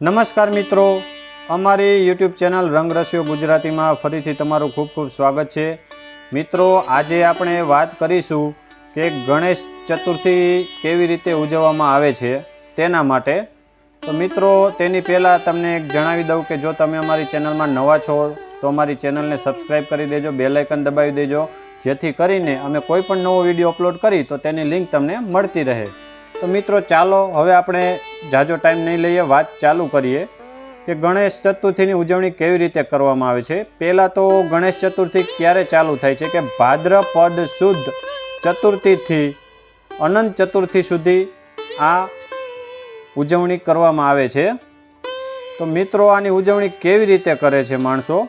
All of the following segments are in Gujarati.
નમસ્કાર મિત્રો. અમારી યુટ્યુબ ચેનલ રંગ રસ્યો ગુજરાતીમાં ફરીથી તમારું ખૂબ ખૂબ સ્વાગત છે. મિત્રો, આજે આપણે વાત કરીશું કે ગણેશ ચતુર્થી કેવી રીતે ઉજવવામાં આવે છે તેના માટે. તો મિત્રો, તેની પહેલાં તમને જણાવી દઉં કે જો તમે અમારી ચેનલમાં નવા છો, તો અમારી ચેનલને સબસ્ક્રાઈબ કરી દેજો બેલાઇકન દબાવી દેજો. જેથી કરીને અમે કોઈ પણ નવો વીડિયો અપલોડ કરી, તો તેની લિંક તમને મળતી રહે. તો મિત્રો, ચાલો હવે આપણે જાજો ટાઈમ નહીં લઈએ, વાત ચાલુ કરીએ કે ગણેશ ચતુર્થીની ઉજવણી કેવી રીતે કરવામાં આવે છે. પહેલાં તો ગણેશ ચતુર્થી ક્યારે ચાલુ થાય છે કે ભાદ્રપદ શુદ્ધ ચતુર્થીથી અનંત ચતુર્થી સુધી આ ઉજવણી કરવામાં આવે છે. તો મિત્રો, આની ઉજવણી કેવી રીતે કરે છે માણસો?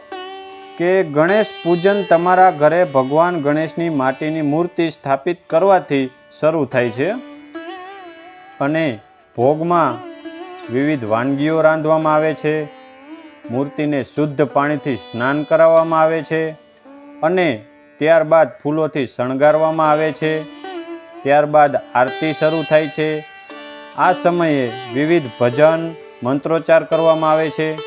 કે ગણેશ પૂજન તમારા ઘરે ભગવાન ગણેશની માટીની મૂર્તિ સ્થાપિત કરવાથી શરૂ થાય છે. અને ભોગમાં વિવિધ વાનગીઓ રાંધવામાં આવે છે. મૂર્તિને શુદ્ધ પાણીથી સ્નાન કરાવવામાં આવે છે અને ત્યારબાદ ફૂલોથી શણગારવામાં આવે છે. ત્યારબાદ આરતી શરૂ થાય છે. આ સમયે વિવિધ ભજન, મંત્રોચ્ચાર કરવામાં આવે છે.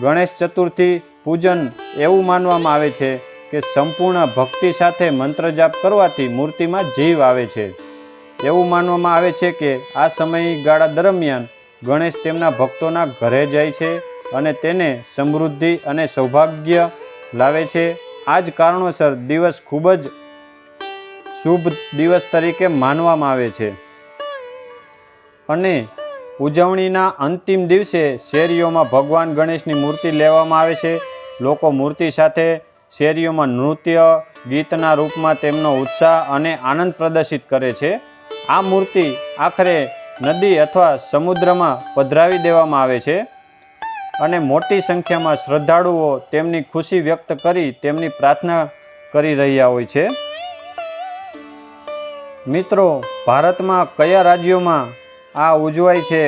ગણેશ ચતુર્થી પૂજન એવું માનવામાં આવે છે કે સંપૂર્ણ ભક્તિ સાથે મંત્ર જાપ કરવાથી મૂર્તિમાં જીવ આવે છે. એવું માનવામાં આવે છે કે આ સમયગાળા દરમિયાન ગણેશ તેમના ભક્તોના ઘરે જાય છે અને તેને સમૃદ્ધિ અને સૌભાગ્ય લાવે છે. આ જ કારણોસર દિવસ ખૂબ જ શુભ દિવસ તરીકે માનવામાં આવે છે. અને ઉજવણીના અંતિમ દિવસે શેરીઓમાં ભગવાન ગણેશની મૂર્તિ લેવામાં આવે છે. લોકો મૂર્તિ સાથે શેરીઓમાં નૃત્ય, ગીતના રૂપમાં તેમનો ઉત્સાહ અને આનંદ પ્રદર્શિત કરે છે. આ મૂર્તિ આખરે નદી અથવા સમુદ્રમાં પધરાવી દેવામાં આવે છે અને મોટી સંખ્યામાં શ્રદ્ધાળુઓ તેમની ખુશી વ્યક્ત કરી તેમની પ્રાર્થના કરી રહ્યા હોય છે. મિત્રો, ભારતમાં કયા રાજ્યોમાં આ ઉજવાય છે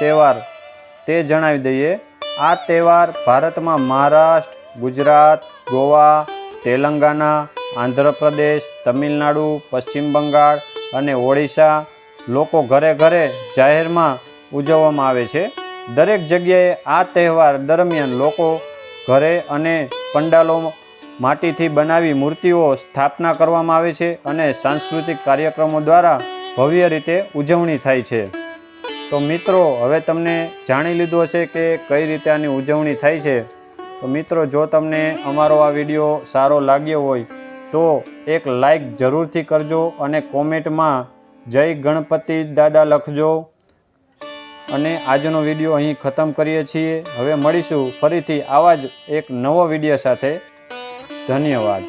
તહેવાર તે જણાવી દઈએ. આ તહેવાર ભારતમાં મહારાષ્ટ્ર, ગુજરાત, ગોવા તેલંગાણા આંધ્રપ્રદેશ, તમિલનાડુ, પશ્ચિમ બંગાળ અને ઓડિશા લોકો ઘરે ઘરે જાહેરમાં ઉજવવામાં આવે છે. દરેક જગ્યાએ આ તહેવાર દરમિયાન લોકો ઘરે અને પંડાલો માટીથી બનાવી મૂર્તિઓ સ્થાપના કરવામાં આવે છે અને સાંસ્કૃતિક કાર્યક્રમો દ્વારા ભવ્ય રીતે ઉજવણી થાય છે. તો મિત્રો, હવે તમને જાણી લીધું હશે કે કઈ રીતે આની ઉજવણી થાય છે. તો મિત્રો, જો તમને અમારો આ વીડિયો સારો લાગ્યો હોય તો એક લાઈક જરૂરથી કરજો અને કોમેન્ટમાં જય ગણપતિ દાદા લખજો. અને આજનો વીડિયો અહીં ખતમ કરીએ છીએ. હવે મળીશું ફરીથી આવા જ એક નવો વીડિયો સાથે. ધન્યવાદ.